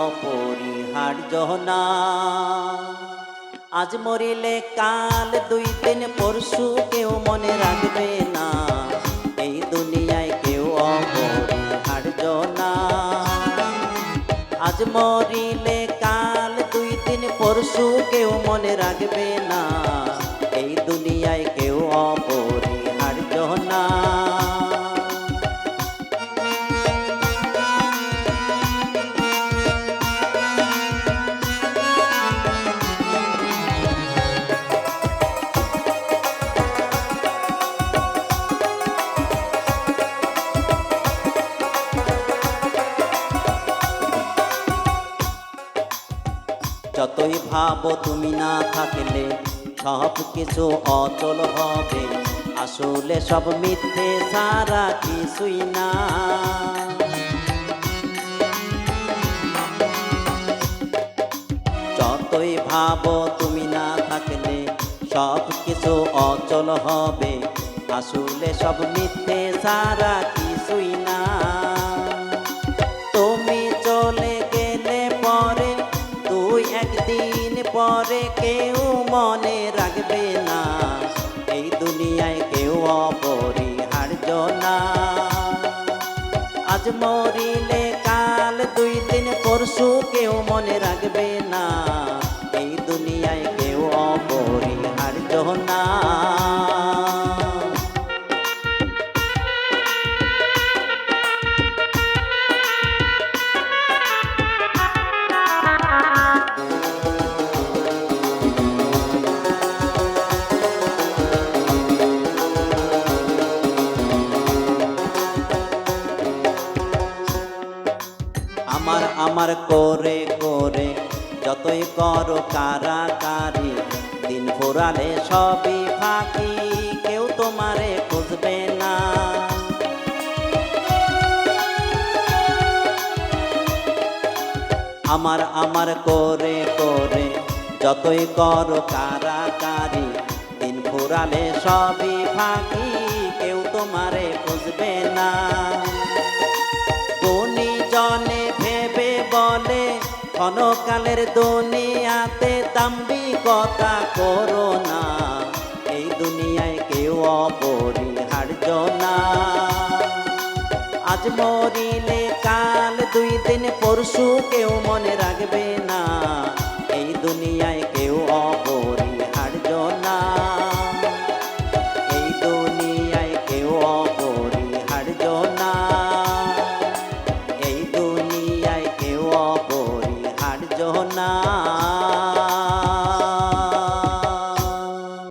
অপরিহার্য না। আজ মরিলে কাল দুই দিন পরশু কেউ মনে রাখবে না। এই দুনিয়ায় কেউ অপরিহার্য না। আজ মরিলে কাল দুই দিন পরশু কেউ মনে রাখবে না। যতই ভাবো তুমি না থাকলে সব কিছু অচল হবে। আসলে সব মিথ্যে সারা কিছুই না। যতই ভাবো তুমি না থাকলে সব কিছু অচল হবে। আসলে সব মিথ্যে সারা কিছুই না। পরে কেউ মনে রাখবে না। এই দুনিয়ায় কেউ অপরিহার্য না। আজ মরিলে কাল দুই দিন পরশু কেউ মনে রাখবে না। আমার করে করে, যতই করো কারাকারি, দিন ফুরালে সবই ফাঁকি, কেউ তোমারে খুঁজবে না। আমার আমার করে করে, যতই করো কারাকারি, দিন ফুরালে সবই ফাঁকি, কেউ তোমারে খুঁজবে না। ক্ষণকালের দুনিয়াতে তাম্বি কথা করো না। এই দুনিয়ায় কেউ অপরিহার্য না। আজ মরিলে কাল দুই দিন পরশু কেউ মনে রাখবে না। না।